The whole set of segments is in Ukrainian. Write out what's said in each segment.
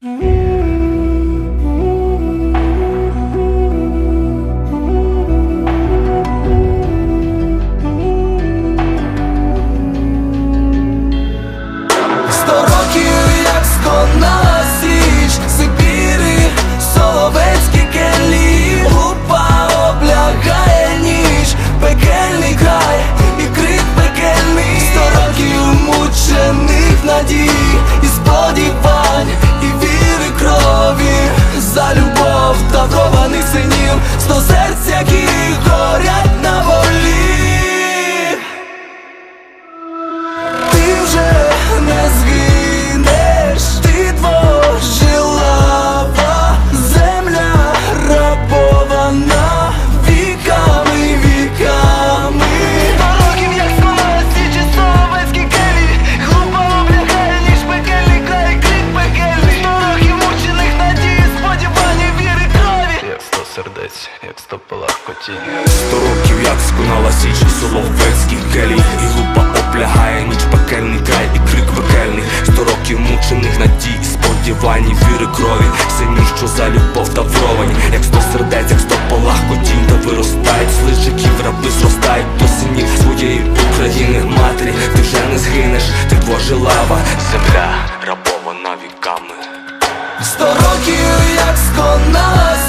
Сто любов синів, сто серць, які горять Сто років як сконала січ Соловецьких келій. І глупа облягає ніч пекельний край і крик пекельний Сто років мучених надій, сподівань і віри крові. Сині, що за любов тавровані Як сто сердець, як сто палахкотінь Та виростають з личиків, раби зростають до синів своєї України матері Ти вже не згинеш, ти двожилава Земля рабована віками Сто років, як сконала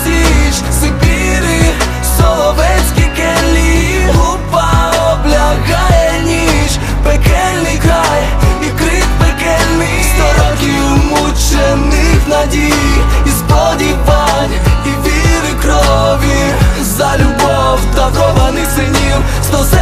червоних синів, сто